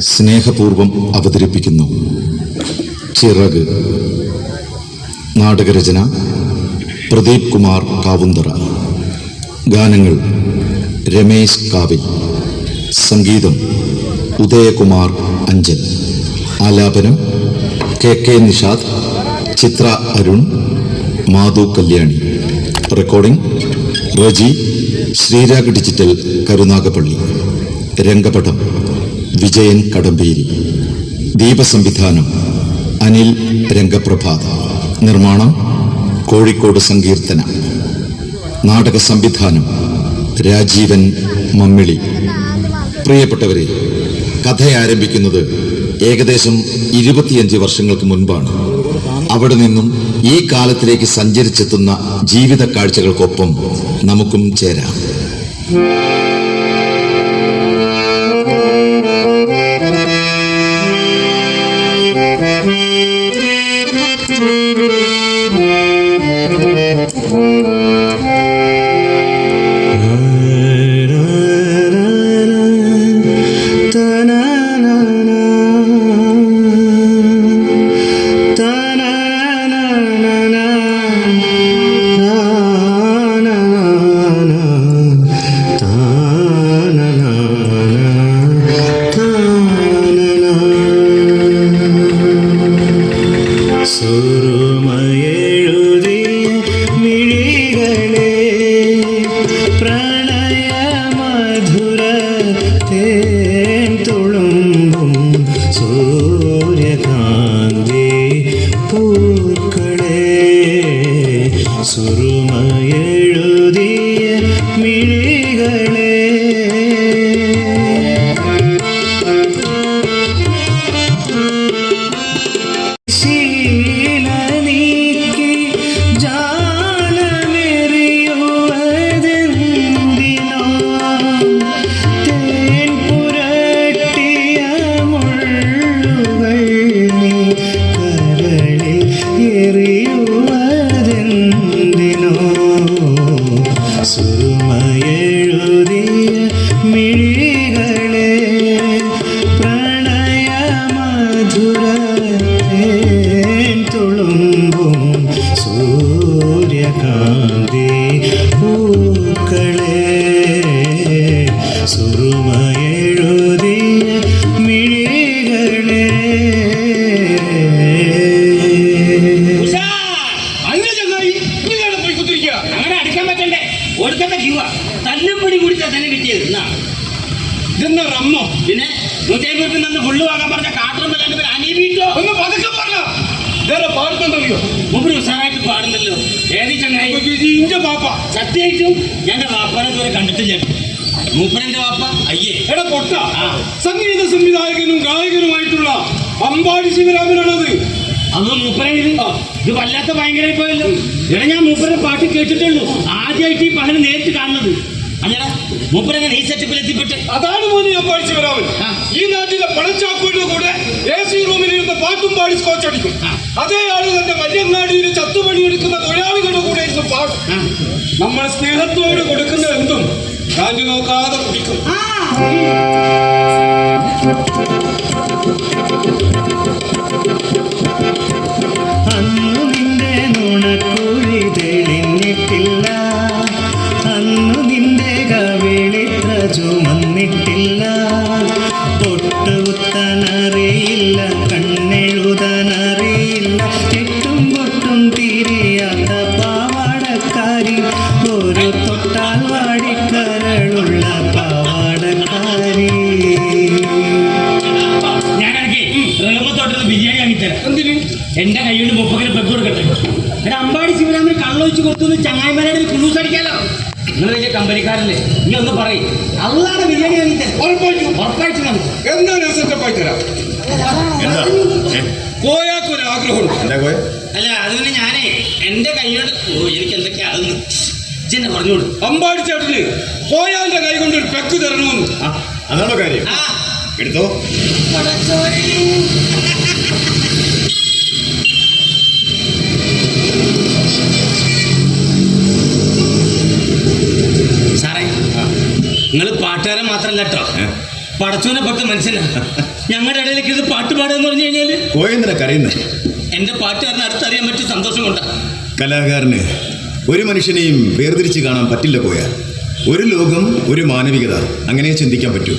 സ്നേഹപൂർവം അവതരിപ്പിക്കുന്നു. ചിറക്. നാടകരചന പ്രദീപ് കുമാർ കാവുന്തറ. ഗാനങ്ങൾ രമേശ് കാവിൽ. സംഗീതം ഉദയകുമാർ അഞ്ചൽ. ആലാപനം K K Nishad Chithra Arun Madhu Kalyani. Recording Reji Sreerag digital Karunagappally. രംഗപടം Vijayan Kadamberi. ദീപസംവിധാനം അനിൽ രംഗപ്രഭാത്. നിർമ്മാണം കോഴിക്കോട് സങ്കീർത്തന. നാടക സംവിധാനം രാജീവൻ മമ്മിളി. പ്രിയപ്പെട്ടവരെ കഥ ആരംഭിക്കുന്നത് ഏകദേശം ഇരുപത്തിയഞ്ച് വർഷങ്ങൾക്ക് മുൻപാണ്. അവിടെ നിന്നും ഈ കാലത്തിലേക്ക് സഞ്ചരിച്ചെത്തുന്ന ജീവിത കാഴ്ചകൾക്കൊപ്പം നമുക്കും ചേരാം. സുറുമയെഴുതിയ മിഴികളെ തേൻ സൂര്യകാന്തി പൂക്കളെ പ്രണയമധുര തേൻ ഇതെന്നാ റമ്മോ? പിന്നെ നൂറ്റി അമ്പത് നിന്ന് ഫുള്ള് വാങ്ങാൻ പറഞ്ഞ ഒന്ന് പതുക്കെ മുമ്പ് ഉഷാറായിട്ട് പാടുന്നല്ലോ. ഏത് ചങ്ങായി? ഇന്റെ പാപ്പ. സത്യമായിട്ടും ഞങ്ങളുടെ വാപ്പാനെ ഇതുവരെ കണ്ടിട്ടില്ല. മൂപ്പനന്റെ വാപ്പ? അയ്യേ. എടാ പൊട്ട. സംഗീത സംവിധായകനും ഗായകനുമായിട്ടുള്ള അമ്പാടി ശിവരാമനാണത്. അന്ന് മൂപ്പരയിൽ ഇത്? വല്ലാത്ത ഭയങ്കരമായി പോയല്ലോ എടാ ഞാൻ മൂപ്പനെ പാട്ട് കേട്ടിട്ടുള്ളൂ. ആദ്യമായിട്ട് ഈ പകരം നേരിട്ട് കാണുന്നത്. അല്ലടാ മൂപ്പരങ്ങനെ ഈ സെറ്റപ്പിൽ എത്തിപ്പെട്ട്. അതാണ് മോനെ ഞാൻ പഠിച്ചു വരാമൻ ഈ നാട്ടിലെ പണച്ചാക്കുകളുടെ കൂടെ എ സി റൂമിൽ ഇരുന്ന് പാട്ടും പാടി സ്കോച്ച് അടിക്കും. അതേ ആൾ തന്റെ മല്യങ്ങാടിയിൽ ചത്തുപണിയെടുക്കുന്ന തൊഴിലാളികളുടെ കൂടെ ഇരുന്ന് പാടും. നമ്മൾ സ്നേഹത്തോട് കൊടുക്കുന്ന എന്തും കാഞ്ഞു നോക്കാതെ കുടിക്കും. അന്നു നിന്റെ നുണക്കുഴി തെളിഞ്ഞിട്ടില്ല. തൊട്ടാൽ വാടിക്കരളുള്ള പാവാടക്കാരി. ഞാനാണെങ്കിൽ റഹമത്തോട്ടത് ബിരിയാണി വാങ്ങിത്തരാം. എന്തിന്? എന്റെ കൈകൊണ്ട് മുപ്പക്കിന് പെഗ് കൊടുക്കട്ടെ? ഒരു അമ്പാടി ശിവരാമൻ കള്ളൊഴിച്ച് കൊടുത്തു ചങ്ങായിമാരുടെ കുളൂസ് അടിക്കാലോ? നിങ്ങൾ വലിയ കമ്പനിക്കാരല്ലേ? നീ ഒന്ന് പറയും. അള്ളാടെ ബിരിയാണി വാങ്ങിത്തരാം. ഉറപ്പായിട്ടും. നമുക്ക് എന്താ ഞാൻ സെറ്റപ്പായി തരാം. കോയാക്കൊരു ആഗ്രഹമുണ്ട്. അല്ല അതുകൊണ്ട് ഞാനേ എന്റെ കൈയോട് ഓ എനിക്ക് എന്തൊക്കെയാ അതൊന്ന് ഇജ്ജെന്നെ പറഞ്ഞോളൂ. അമ്പാടി ചേട്ടന് കോയാന്റെ കൈ കൊണ്ട് ഒരു പെക്ക് തരണമെന്ന്. അതാണോ കാര്യം? ആ. എടുത്തോ. സാറേ നിങ്ങൾ പാട്ടുകാരൻ മാത്രല്ല കേട്ടോ പടച്ചോനെ പെട്ട മനുഷ്യനാ. ഞങ്ങളുടെ ഇടയിലേക്ക് ഇത് പാട്ട് പാടുകയെന്ന് പറഞ്ഞു കഴിഞ്ഞാൽ കോയെന്തിനാ കരയുന്നത് എന്റെ പാട്ടുകാരനെ അടുത്തറിയാൻ പറ്റിയ സന്തോഷം കൊണ്ടാ. കലാകാരന്. ഒരു മനുഷ്യനെയും വേർതിരിച്ച് കാണാൻ പറ്റില്ല പോയാൽ ഒരു ലോകം ഒരു മാനവികത. അങ്ങനെ ചിന്തിക്കാൻ പറ്റൂ.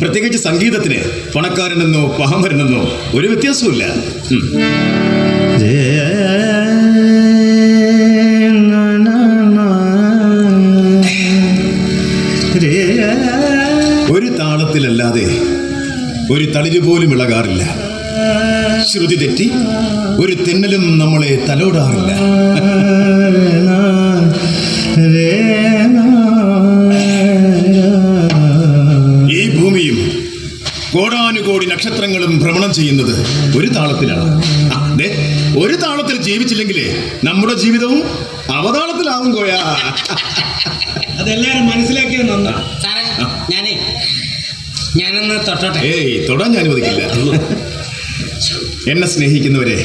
പ്രത്യേകിച്ച് സംഗീതത്തിന് പണക്കാരനെന്നോ പഹമരനെന്നോ ഒരു വ്യത്യാസവുമില്ല. ഒരു താളത്തിലല്ലാതെ ഒരു തളിര് പോലും ഇളകാറില്ല. ശ്രുതി തെറ്റി ഒരു തെന്നലും നമ്മളെ തലോടാറില്ല. ഈ ഭൂമിയും കോടാനുകോടി നക്ഷത്രങ്ങളും ഭ്രമണം ചെയ്യുന്നത് ഒരു താളത്തിലാണ്. അതെ ദേ, ഒരു താളത്തിൽ ജീവിച്ചില്ലെങ്കിലേ നമ്മുടെ ജീവിതവും അവതാളത്തിലാവും കോയാ. അതെല്ലാരും മനസ്സിലാക്കിയ നന്നാ. സാറേ ഞാനേ ഞാനൊന്ന് തൊട്ടോട്ടെ. ഏയ് തൊടാൻ ഞാൻ അനുവദിക്കില്ല. എന്നെ സ്നേഹിക്കുന്നവരെ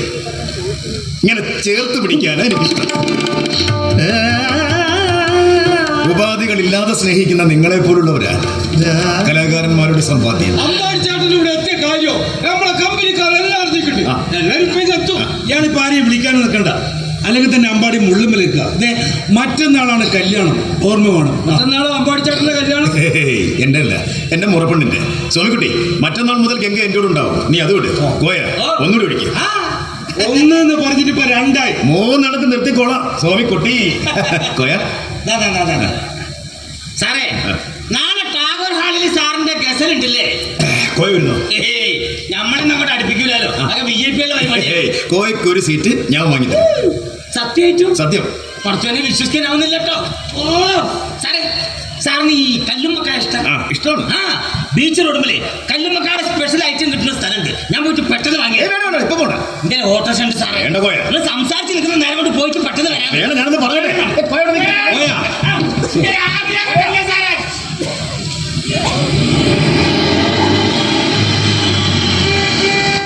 ഇങ്ങനെ ചേർത്ത് പിടിക്കാനാണ് എനിക്കിഷ്ടം. ഉപാധികളില്ലാതെ സ്നേഹിക്കുന്ന നിങ്ങളെ പോലുള്ളവരാ കലാകാരന്മാരുടെ സമ്പാദ്യം. ഇയാളിപ്പോ ആരെയും വിളിക്കാൻ നിൽക്കണ്ട. അല്ലെങ്കിൽ തന്നെ അമ്പാടി മുള്ളുമ്മൽ നിൽക്കുക. അതെ മറ്റന്നാളാണ് കല്യാണം. ഓർമ്മ വേണം. മറ്റന്നാൾ അമ്പാടിച്ചാട്ടിന്റെ കല്യാണം. എന്റെ അല്ല എന്റെ മുറപ്പെണ്ണിന്റെ. സോമിക്കുട്ടി മറ്റന്നാൾ മുതൽ ഗംഗ എന്റെ കൂടെ ഉണ്ടാവും. നീ അത് വിട് കോയ ഒന്നുകൂടി വിളിക്കും ഒന്നെന്ന് പറഞ്ഞിട്ട് ഇപ്പൊ രണ്ടായി. മൂന്നിടത്ത് നിർത്തിക്കോളാം. സോമിക്കുട്ടി കോയ ദാ. സാറേ നാളെ ടാഗോർ ഹാളിൽ സാറിന്റെ ഗസൽ ഉണ്ടല്ലേ കോയ വരുന്നോ ഏയ് നമ്മളെന്നെ അങ്ങോട്ട് അടുപ്പിക്കൂലോ അതൊക്കെ ബി ജെ പി കോയക്ക് ഒരു സീറ്റ് ഞാൻ വാങ്ങി സത്യം സത്യം. കുറച്ചോനെ വിശ്വസിക്കാനാവുന്നില്ല കേട്ടോ ഓ സാറേ സാറിന് ഈ കല്ലുമ്മക്കായ ഇഷ്ടം. ആ. ഇഷ്ടമാണ്? ആ ബീച്ച് റോഡുമ്പിലെ കല്ലുമ്മക്കാട് സ്പെഷ്യൽ ഐറ്റം കിട്ടുന്ന സ്ഥലമുണ്ട്. ഞാൻ പോയിട്ട് പെട്ടെന്ന് വാങ്ങി വേണ്ട വേണ്ട ഇപ്പൊ പോണ്ട. എന്റെ ഓട്ടോഷൻ ഉണ്ട് സാറേ. വേണ്ട പോയാ. നിങ്ങൾ സംസാരിച്ച് നിൽക്കുന്ന നേരം കൊണ്ട് പോയിട്ട് പെട്ടെന്ന് വരാം. ഞാനൊന്ന് പറഞ്ഞേ. പോയാ.